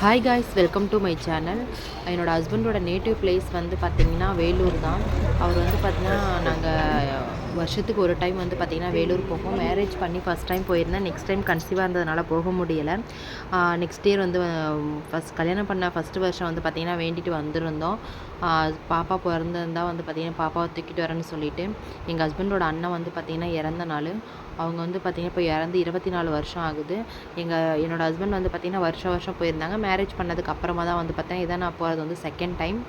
Hi guys welcome to my channel என்னோடய ஹஸ்பண்டோட native place வந்து பார்த்திங்கன்னா வேலூர் தான். அவர் வந்து பார்த்திங்கன்னா நாங்கள் வருஷத்துக்கு ஒரு டைம் வந்து பார்த்திங்கன்னா வேலூர் போகும். மேரேஜ் பண்ணி ஃபஸ்ட் டைம் போயிருந்தேன். நெக்ஸ்ட் டைம் கன்சீவாக இருந்ததுனால போக முடியலை. நெக்ஸ்ட் இயர் வந்து ஃபஸ்ட் கல்யாணம் பண்ண ஃபஸ்ட்டு வருஷம் வந்து பார்த்திங்கன்னா வேண்டிட்டு வந்திருந்தோம். பாப்பா பிறந்திருந்தா வந்து பார்த்திங்கன்னா பாப்பாவை தூக்கிட்டு வரேன்னு சொல்லிட்டு எங்கள் ஹஸ்பண்டோட அண்ணன் வந்து பார்த்திங்கன்னா இறந்த நாள். அவங்க வந்து பார்த்திங்கன்னா இப்போ இறந்து இருபத்தி நாலு வருஷம் ஆகுது. எங்கள் என்னோடய ஹஸ்பண்ட் வந்து பார்த்திங்கன்னா வருஷம் வருஷம் போயிருந்தாங்க. மேரேஜ் பண்ணதுக்கு அப்புறமா தான் வந்து பார்த்தேன் இதான் நான் போகிறது வந்து செகண்ட் டைம்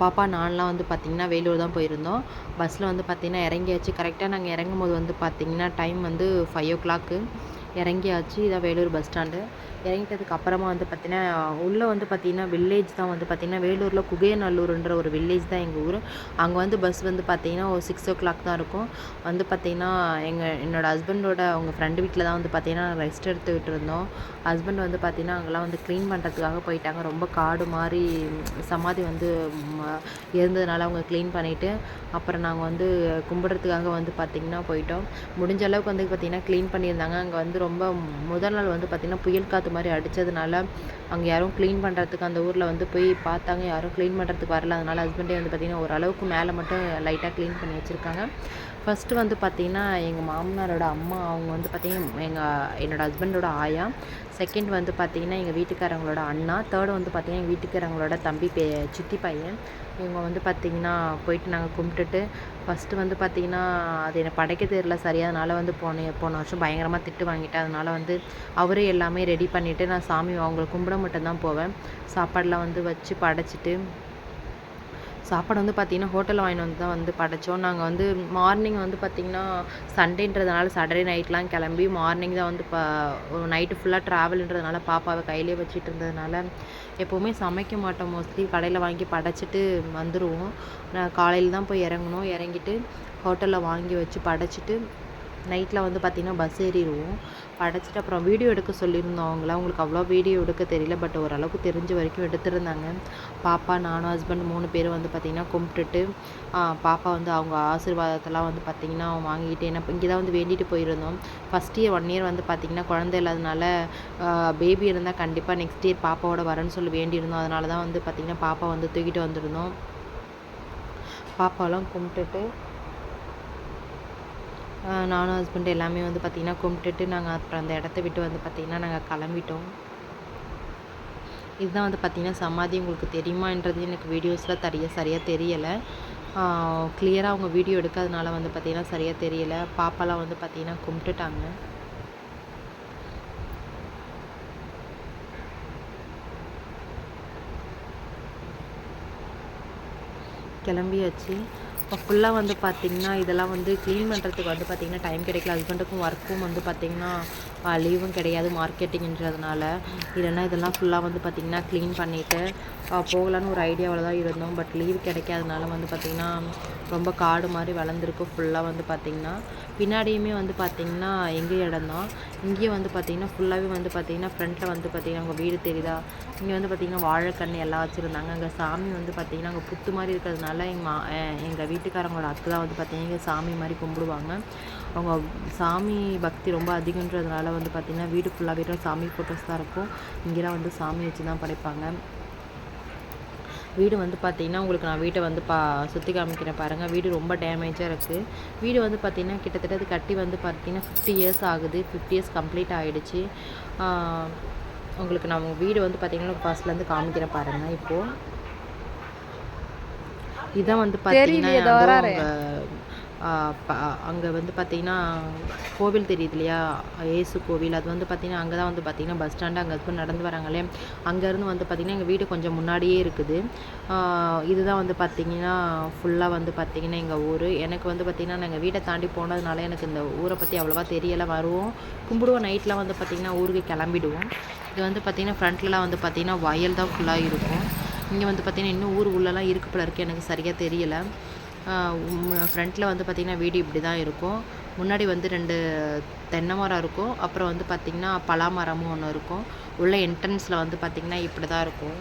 பாப்பா நான்லாம் வந்து பார்த்திங்கன்னா வேலூர் தான் போயிருந்தோம். பஸ்ஸில் வந்து பார்த்திங்கன்னா இறங்கியாச்சு. கரெக்டாக நாங்கள் இறங்கும் போது வந்து பார்த்திங்கன்னா டைம் வந்து ஃபைவ் ஓ கிளாக்கு இறங்கியாச்சு. இதான் வேலூர் பஸ் ஸ்டாண்டு இறங்கிட்டதுக்கு அப்புறமா வந்து பார்த்திங்கன்னா உள்ளே வந்து பார்த்திங்கன்னா வில்லேஜ் தான் வந்து பார்த்திங்கன்னா வேலூரில் குகையநல்லூர்ன்ற ஒரு வில்லேஜ் தான் எங்கள் ஊர். அங்கே வந்து பஸ் வந்து பார்த்திங்கன்னா ஒரு சிக்ஸ் ஓ கிளாக் தான் இருக்கும். வந்து பார்த்திங்கன்னா எங்கள் என்னோடய ஹஸ்பண்டோட அவங்க ஃப்ரெண்டு வீட்டில் தான் வந்து பார்த்திங்கன்னா ரெஸ்ட் எடுத்துக்கிட்டு இருந்தோம் ஹஸ்பண்ட் வந்து பார்த்திங்கன்னா அங்கெல்லாம் வந்து க்ளீன் பண்ணுறதுக்காக போயிட்டாங்க. ரொம்ப காடு மாதிரி சமாதி வந்து இருந்ததுனால அவங்க க்ளீன் பண்ணிவிட்டு அப்புறம் நாங்கள் வந்து கும்பிட்றதுக்காக வந்து பார்த்திங்கன்னா போயிட்டோம். முடிஞ்ச அளவுக்கு வந்து பார்த்திங்கன்னா க்ளீன் பண்ணியிருந்தாங்க. அங்கே வந்து ரொம்ப முதல் நாள் வந்து பார்த்திங்கன்னா புயல் காற்று மாதிரி அடித்ததுனால அங்கே யாரும் க்ளீன் பண்ணுறதுக்கு அந்த ஊரில் வந்து போய் பார்த்தாங்க. யாரும் க்ளீன் பண்ணுறதுக்கு வரல. அதனால் ஹஸ்பண்டே வந்து பார்த்திங்கன்னா ஓரளவுக்கு மேலே மட்டும் லைட்டாக க்ளீன் பண்ணி வச்சுருக்காங்க. ஃபஸ்ட்டு வந்து பார்த்திங்கன்னா எங்கள் மாமனாரோட அம்மா அவங்க வந்து பார்த்திங்கன்னா எங்கள் என்னோடய ஹஸ்பண்டோட ஆயா. செகண்ட் வந்து பார்த்திங்கன்னா எங்கள் வீட்டுக்காரங்களோட அண்ணா. தேர்டு வந்து பார்த்திங்கன்னா எங்கள் வீட்டுக்காரங்களோட தம்பி பே சித்தி பையன். இவங்க வந்து பார்த்திங்கன்னா போயிட்டு நாங்கள் கும்பிட்டுட்டு ஃபஸ்ட்டு வந்து பார்த்திங்கன்னா அது எனக்கு படைக்க தெரியல சரியா அதனால் வந்து போன போன வருஷம் பயங்கரமாக திட்டு வாங்கிட்டேன். அதனால் வந்து அவரே எல்லாமே ரெடி பண்ணிவிட்டு நான் சாமி அவங்களை கும்பிட மட்டும்தான் போவேன். சாப்பாடெலாம் வந்து வச்சு படைச்சிட்டு சாப்பாடு வந்து பார்த்திங்கன்னா ஹோட்டலில் வாங்கிட்டு வந்து தான் வந்து படைச்சோம். நாங்கள் வந்து மார்னிங் வந்து பார்த்திங்கன்னா சண்டேன்றதுனால சாட்டர்டே நைட்லாம் கிளம்பி மார்னிங் தான் வந்து ப நைட்டு ஃபுல்லாக ட்ராவல்ன்றதுனால பாப்பாவை கையிலே வச்சுட்டு இருந்ததுனால எப்போவுமே சமைக்க மாட்டோம். மோஸ்ட்லி கடையில் வாங்கி படைச்சிட்டு வந்துடுவோம் நான் காலையில் தான் போய் இறங்கணும். இறங்கிட்டு ஹோட்டலில் வாங்கி வச்சு படைச்சிட்டு நைட்டில் வந்து பார்த்திங்கன்னா பஸ் ஏறிடுவோம். படைச்சிட்டு அப்புறம் வீடியோ எடுக்க சொல்லியிருந்தோம் அவங்கள. அவங்களுக்கு அவ்வளோ வீடியோ எடுக்க தெரியல பட் ஓரளவுக்கு தெரிஞ்ச வரைக்கும் எடுத்திருந்தாங்க. பாப்பா நானும் ஹஸ்பண்ட் மூணு பேரும் வந்து பார்த்திங்கன்னா கும்பிட்டுட்டு பாப்பா வந்து அவங்க ஆசீர்வாதத்தெல்லாம் வந்து பார்த்திங்கன்னா வாங்கிட்டு என்ன இங்கே தான் வந்து வேண்டிட்டு போயிருந்தோம். ஃபஸ்ட் இயர் ஒன் இயர் வந்து பார்த்திங்கன்னா குழந்தை இல்லாதனால பேபி இருந்தால் கண்டிப்பாக நெக்ஸ்ட் இயர் பாப்பாவோட வரேன்னு சொல்லி வேண்டியிருந்தோம். அதனால தான் வந்து பார்த்திங்கன்னா பாப்பா வந்து தூக்கிட்டு வந்திருந்தோம். பாப்பாலாம் கும்பிட்டுட்டு நானும் ஹஸ்பண்ட் எல்லாமே வந்து பார்த்திங்கன்னா கும்பிட்டுட்டு நாங்கள் அப்புறம் அந்த இடத்த விட்டு வந்து பார்த்திங்கன்னா நாங்கள் கிளம்பிட்டோம். இதுதான் வந்து பார்த்திங்கன்னா சமாதி உங்களுக்கு தெரியுமான்றது எனக்கு வீடியோஸில் தெரிய சரியாக தெரியலை. கிளியராக அவங்க வீடியோ எடுக்காதனால வந்து பார்த்திங்கன்னா சரியாக தெரியலை. பாப்பாலாம் வந்து பார்த்திங்கன்னா கும்பிட்டுட்டாங்க. கிளம்பியாச்சு. ஃபுல்லாக வந்து பார்த்திங்கன்னா இதெல்லாம் வந்து க்ளீன் பண்ணுறதுக்கு வந்து பார்த்திங்கன்னா டைம் கிடைக்கல. ஹஸ்பண்டுக்கும் ஒர்க்கும் வந்து பார்த்திங்கன்னா லீவும் கிடையாது மார்க்கெட்டிங்கிறதுனால இல்லைன்னா இதெல்லாம் ஃபுல்லாக வந்து பார்த்திங்கன்னா க்ளீன் பண்ணிவிட்டு போகலான்னு ஒரு ஐடியாவில் தான் இருந்தோம். பட் லீவ் கிடைக்காதனால வந்து பார்த்திங்கன்னா ரொம்ப காடு மாதிரி வளர்ந்துருக்கு ஃபுல்லாக வந்து பார்த்திங்கன்னா பின்னாடியுமே வந்து பார்த்திங்கன்னா எங்கள் இடம் தான் இங்கேயும் வந்து பார்த்திங்கன்னா ஃபுல்லாகவே வந்து பார்த்திங்கன்னா ஃப்ரண்ட்டில் வந்து பார்த்திங்கன்னா அவங்க வீடு தெரியுதா? இங்கே வந்து பார்த்திங்கன்னா வாழைக்கன்று எல்லாம் வச்சுருந்தாங்க. அங்கே சாமி வந்து பார்த்திங்கன்னா அங்கே புத்து மாதிரி இருக்கிறதுனால எங்கள் மா எங்கள் வீட்டுக்காரங்களோட அத்தை தான் வந்து பார்த்திங்கன்னா சாமி மாதிரி கும்பிடுவாங்க. அவங்க சாமி பக்தி ரொம்ப அதிகன்றதுனால வந்து பார்த்திங்கன்னா வீடு ஃபுல்லாகவே சாமி ஃபோட்டோஸ் தான் இருக்கும். இங்கெல்லாம் வந்து சாமி வச்சு தான் படைப்பாங்க. வீடு வந்து பார்த்தீங்கன்னா உங்களுக்கு நான் வீட்டை வந்து பா சுற்றி காமிக்கிறேன் பாருங்கள் வீடு ரொம்ப டேமேஜாக இருக்குது வீடு வந்து பார்த்திங்கன்னா கிட்டத்தட்ட அது கட்டி வந்து பார்த்தீங்கன்னா ஃபிஃப்டி இயர்ஸ் ஆகுது. ஃபிஃப்டி இயர்ஸ் கம்ப்ளீட் ஆகிடுச்சு உங்களுக்கு நான் உங்கள் வீடு வந்து பார்த்தீங்கன்னா ஃபர்ஸ்ட்லேருந்து காமிக்கிறேன் பாருங்கள் இப்போது இதான் வந்து பார்த்தீங்கன்னா அங்கே வந்து பார்த்தீங்கன்னா கோவில் தெரியுது இல்லையா ஏசு கோவில் அது வந்து பார்த்திங்கன்னா அங்கே தான் வந்து பார்த்திங்கன்னா பஸ் ஸ்டாண்டு அங்கே ஹஸ்பண்ட் நடந்து வராங்களே அங்கேருந்து வந்து பார்த்திங்கன்னா எங்கள் வீடு கொஞ்சம் முன்னாடியே இருக்குது இதுதான் வந்து பார்த்திங்கன்னா ஃபுல்லாக வந்து பார்த்திங்கன்னா எங்கள் ஊர் எனக்கு வந்து பார்த்திங்கன்னா நாங்கள் வீட்டை தாண்டி போனதுனால எனக்கு இந்த ஊரை பற்றி அவ்வளோவா தெரியலை வருவோம் கும்பிடுவோம் நைட்லாம் வந்து பார்த்திங்கன்னா ஊருக்கு கிளம்பிடுவோம் இது வந்து பார்த்திங்கன்னா ஃப்ரண்ட்லலாம் வந்து பார்த்திங்கன்னா வயல் தான் ஃபுல்லாக இருக்கும் இங்கே வந்து பார்த்திங்கன்னா இன்னும் ஊர் உள்ளலாம் இருக்கு போல எனக்கு சரியாக தெரியலை ஃப்ரண்ட்டில் வந்து பார்த்திங்கன்னா வீடு இப்படி தான் இருக்கும். முன்னாடி வந்து ரெண்டு தென்னை மரம் இருக்கும். அப்புறம் வந்து பார்த்திங்கன்னா பலா மரமும் ஒன்று இருக்கும். உள்ள என்ட்ரன்ஸில் வந்து பார்த்திங்கன்னா இப்படி தான் இருக்கும்.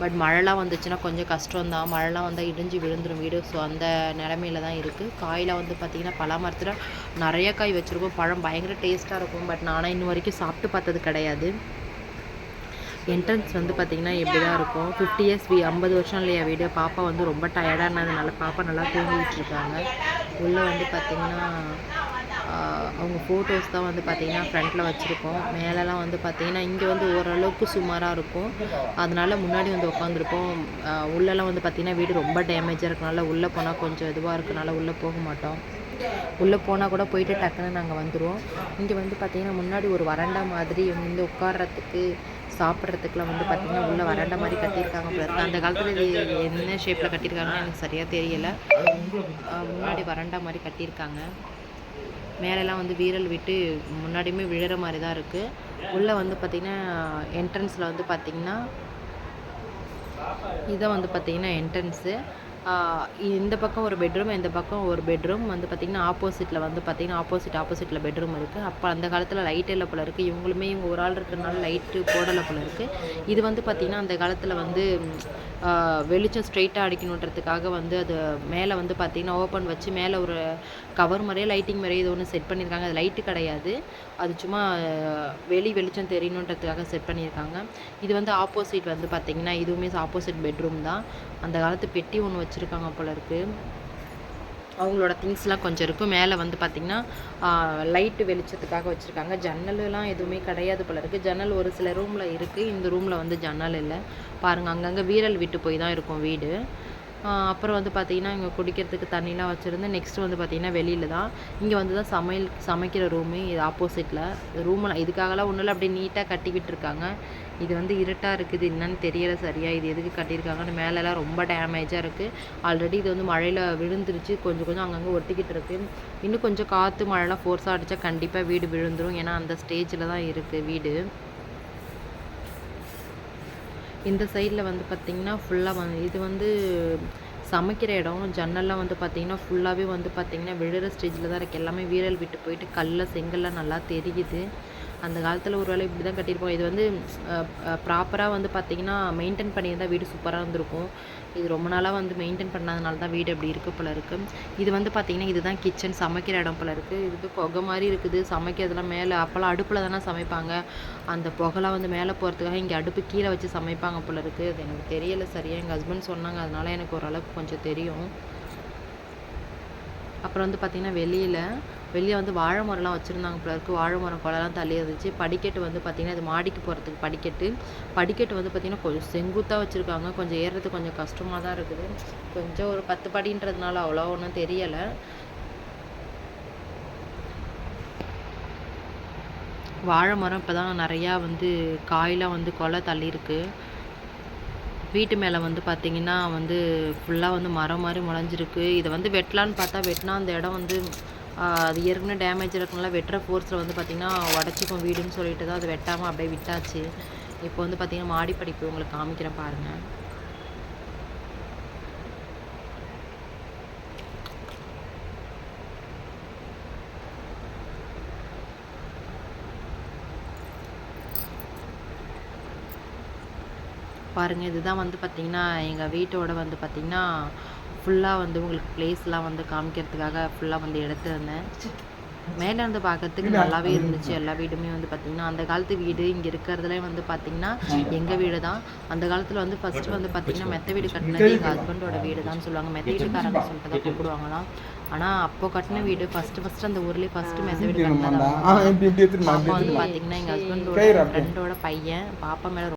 பட் மழைலாம் வந்துச்சுன்னா கொஞ்சம் கஷ்டம் தான் மழைலாம் வந்தால் இடிஞ்சு விழுந்துடும் வீடு. ஸோ அந்த நிலமையில தான் இருக்குது காயில் வந்து பார்த்திங்கன்னா பலா மரத்தில் நிறைய காய் வச்சுருக்கோம். பழம் பயங்கர டேஸ்ட்டாக இருக்கும். பட் நானும் இன்ன வரைக்கும் சாப்பிட்டு பார்த்தது கிடையாது. என்ட்ரன்ஸ் வந்து பார்த்திங்கன்னா இப்படி தான் இருக்கும்? ஃபிஃப்டி இயர்ஸ் வீ ஐம்பது வருஷம் இல்லையா வீடு பாப்பா வந்து ரொம்ப டயர்டானதுனால பாப்பா நல்லா தூங்கிட்டு இருக்காங்க. உள்ளே வந்து பார்த்திங்கன்னா அவங்க ஃபோட்டோஸ் தான் வந்து பார்த்திங்கன்னா ஃப்ரண்ட்டில் வச்சுருக்கோம். மேலெலாம் வந்து பார்த்திங்கன்னா இங்கே வந்து ஓரளவுக்கு சுமாராக இருக்கும். அதனால முன்னாடி வந்து உட்காந்துருப்போம் உள்ளெல்லாம் வந்து பார்த்திங்கன்னா வீடு ரொம்ப டேமேஜாக இருக்கனால உள்ளே போனால் கொஞ்சம் இதுவாக இருக்கனால உள்ளே போக மாட்டோம். உள்ளே போனால் கூட போயிட்டு டக்குன்னு நாங்கள் வந்துடுவோம் இங்கே வந்து பார்த்திங்கன்னா முன்னாடி ஒரு வறண்டா மாதிரி வந்து உட்கார்றதுக்கு சாப்பிட்றதுக்குலாம் வந்து பார்த்திங்கன்னா உள்ள வறண்டா மாதிரி கட்டியிருக்காங்க போல அந்த காலத்தில் இது என்ன ஷேப்பில் கட்டியிருக்காங்கன்னு எனக்கு சரியாக தெரியலை. முன்னாடி வறண்டா மாதிரி கட்டியிருக்காங்க. மேலெல்லாம் வந்து வீரல் விட்டு முன்னாடியுமே விழுற மாதிரி தான் இருக்குது உள்ளே வந்து பார்த்திங்கன்னா என்ட்ரன்ஸில் வந்து பார்த்திங்கன்னா இதை வந்து பார்த்திங்கன்னா என்ட்ரன்ஸு இந்த பக்கம் ஒரு பெட்ரூம் இந்த பக்கம் ஒரு பெட்ரூம் வந்து பார்த்திங்கன்னா ஆப்போசிட்டில் வந்து பார்த்திங்கன்னா ஆப்போசிட் ஆப்போசிட்டில் பெட்ரூம் இருக்குது அப்போ அந்த காலத்தில் லைட் இல்லை போல இருக்குது இவங்களுமே இவங்க ஒரு ஆள் இருக்கிறனால லைட்டு போடலை போல இருக்குது இது வந்து பார்த்திங்கன்னா அந்த காலத்தில் வந்து வெளிச்சம் ஸ்ட்ரெயிட்டாக அடிக்கணுன்றதுக்காக வந்து அது மேலே வந்து பார்த்திங்கன்னா ஓப்பன் வச்சு மேலே ஒரு கவர் மாதிரியே லைட்டிங் மாதிரியே இது ஒன்று செட் பண்ணியிருக்காங்க அது லைட்டு கிடையாது. அது சும்மா வெளி வெளிச்சம் தெரியணுன்றதுக்காக செட் பண்ணியிருக்காங்க. இது வந்து ஆப்போசிட் வந்து பார்த்திங்கன்னா இதுவுமே ஆப்போசிட் பெட்ரூம் தான். அந்த காலத்து பெட்டி ஒன்று வச்சுருக்காங்க போல இருக்குது அவங்களோட திங்ஸ்லாம் கொஞ்சம் இருக்கும். மேலே வந்து பார்த்திங்கன்னா லைட்டு வெளிச்சத்துக்காக வச்சுருக்காங்க. ஜன்னலுலாம் எதுவுமே கிடையாது போல இருக்குது ஜன்னல் ஒரு சில ரூமில் இருக்குது இந்த ரூமில் வந்து ஜன்னல் இல்லை. பாருங்கள் அங்கங்கே வீரல் விட்டு போய் தான் இருக்கும் வீடு. அப்புறம் வந்து பார்த்திங்கன்னா இங்கே குடிக்கிறதுக்கு தண்ணிலாம் வச்சுருந்து நெக்ஸ்ட் வந்து பார்த்திங்கன்னா வெளியில் தான். இங்கே வந்து தான் சமையல் சமைக்கிற ரூமு இது ஆப்போசிட்டில் ரூமில் இதுக்காகலாம் ஒன்றும் இல்லை அப்படியே நீட்டாக கட்டிக்கிட்டு இருக்காங்க. இது வந்து இருட்டாக இருக்குது என்னன்னு தெரியலை சரியாக இது எதுக்கு கட்டியிருக்காங்கன்னு மேலெல்லாம் ரொம்ப டேமேஜாக இருக்குது ஆல்ரெடி இது வந்து மழையில் விழுந்துருச்சு கொஞ்சம் கொஞ்சம் அங்கங்கே ஒட்டிக்கிட்டு இருக்குது இன்னும் கொஞ்சம் காற்று மழைலாம் ஃபோர்ஸாக அடித்தா கண்டிப்பாக வீடு விழுந்துடும் ஏன்னா அந்த ஸ்டேஜில் தான் இருக்குது வீடு. இந்த சைடில் வந்து பார்த்திங்கன்னா ஃபுல்லாக வந்து இது வந்து சமைக்கிற இடம். ஜன்னல்லாம் வந்து பார்த்திங்கன்னா ஃபுல்லாகவே வந்து பார்த்திங்கன்னா விழுற ஸ்டேஜில் தான் இருக்குது எல்லாமே வீரல் விட்டு போயிட்டு கல்ல செங்கல்லாம் நல்லா தெரியுது. அந்த காலத்தில் ஒரு வேளை இப்படி தான் கட்டியிருப்போம். இது வந்து ப்ராப்பராக வந்து பார்த்திங்கன்னா மெயின்டைன் பண்ணியிருந்தால் வீடு சூப்பராக இருந்திருக்கும். இது ரொம்ப நாளாக வந்து மெயின்டைன் பண்ணாதனால தான் வீடு அப்படி இருக்குது போல இருக்குது இது வந்து பார்த்திங்கன்னா இதுதான் கிச்சன் சமைக்கிற இடம் போல இருக்குது இது புகை மாதிரி இருக்குது. சமைக்கிறதுலாம் மேலே அப்போல்லாம் அடுப்பில் தானே சமைப்பாங்க. அந்த புகைலாம் வந்து மேலே போகிறதுக்காக இங்கே அடுப்பு கீழே வச்சு சமைப்பாங்க போல இருக்குது அது எனக்கு தெரியலை சரியாக எங்கள் ஹஸ்பண்ட் சொன்னாங்க. அதனால எனக்கு ஓரளவுக்கு கொஞ்சம் தெரியும். அப்புறம் வந்து பார்த்திங்கன்னா வெளியில் வெளியே வந்து வாழை மரம்லாம் வச்சுருந்தாங்க போல இருக்குது வாழை மரம் குளம்லாம் தள்ளி இருந்துச்சு. படிக்கட்டு வந்து பார்த்திங்கன்னா இது மாடிக்கு போகிறதுக்கு படிக்கட்டு. படிக்கட்டு வந்து பார்த்திங்கன்னா கொஞ்சம் செங்குத்தாக வச்சுருக்காங்க. கொஞ்சம் ஏறுறது கொஞ்சம் கஷ்டமாக தான் இருக்குது. கொஞ்சம் ஒரு பத்து படின்றதுனால அவ்வளோ ஒன்றும் தெரியலை. வாழை மரம் இப்போ தான் நிறையா வந்து காயெலாம் வந்து கொலை தள்ளியிருக்கு. வீட்டு மேலே வந்து பார்த்தீங்கன்னா வந்து ஃபுல்லாக வந்து மரம் மாதிரி முளைஞ்சிருக்கு. இதை வந்து வெட்டலான்னு பார்த்தா வெட்டினா அந்த இடம் வந்து அது ஏற்கனவே டேமேஜ் இருக்கனால வெட்டுற ஃபோர்ஸில் வந்து பார்த்திங்கன்னா உடச்சிக்கும் வீடுன்னு சொல்லிட்டு தான் அது வெட்டாமல் அப்படியே விட்டாச்சு. இப்போ வந்து பார்த்திங்கன்னா மாடி படிப்பு உங்களுக்கு காமிக்கிறேன் பாருங்கள் பாருங்கள் இதுதான் வந்து பார்த்திங்கன்னா எங்கள் வீட்டோட வந்து பார்த்திங்கன்னா ஃபுல்லாக வந்து உங்களுக்கு பிளேஸ்லாம் வந்து காமிக்கிறதுக்காக ஃபுல்லாக வந்து எடுத்திருந்தேன். மேலே இருந்து பார்க்கறதுக்கு நல்லாவே இருந்துச்சு. எல்லா வீடுமே வந்து பார்த்திங்கன்னா அந்த காலத்து வீடு இங்கே இருக்கிறதுலே வந்து பார்த்திங்கன்னா எங்கள் வீடு தான் அந்த காலத்தில் வந்து ஃபஸ்ட்டு வந்து பார்த்திங்கன்னா மெத்த வீடு கட்டினது எங்கள் ஹஸ்பண்டோட வீடு தான் சொல்லுவாங்க. மெத்த வீட்டுக்காரங்க சொல்லிட்டு தான் கூப்பிடுவாங்களாம். ஆனால் அப்போ கட்டின வீடு ஃபஸ்ட்டு ஃபஸ்ட்டு அந்த ஊர்லேயே ஃபஸ்ட்டு மெத்த வீடு கட்டினது ஆ இப்படி இப்படி எடுத்துட்டு பாப்பா நான் வந்து பார்த்தீங்கன்னா எங்கள் ஹஸ்பண்டோட. ஃப்ரெண்டோட பையன் பாப்பா மேலே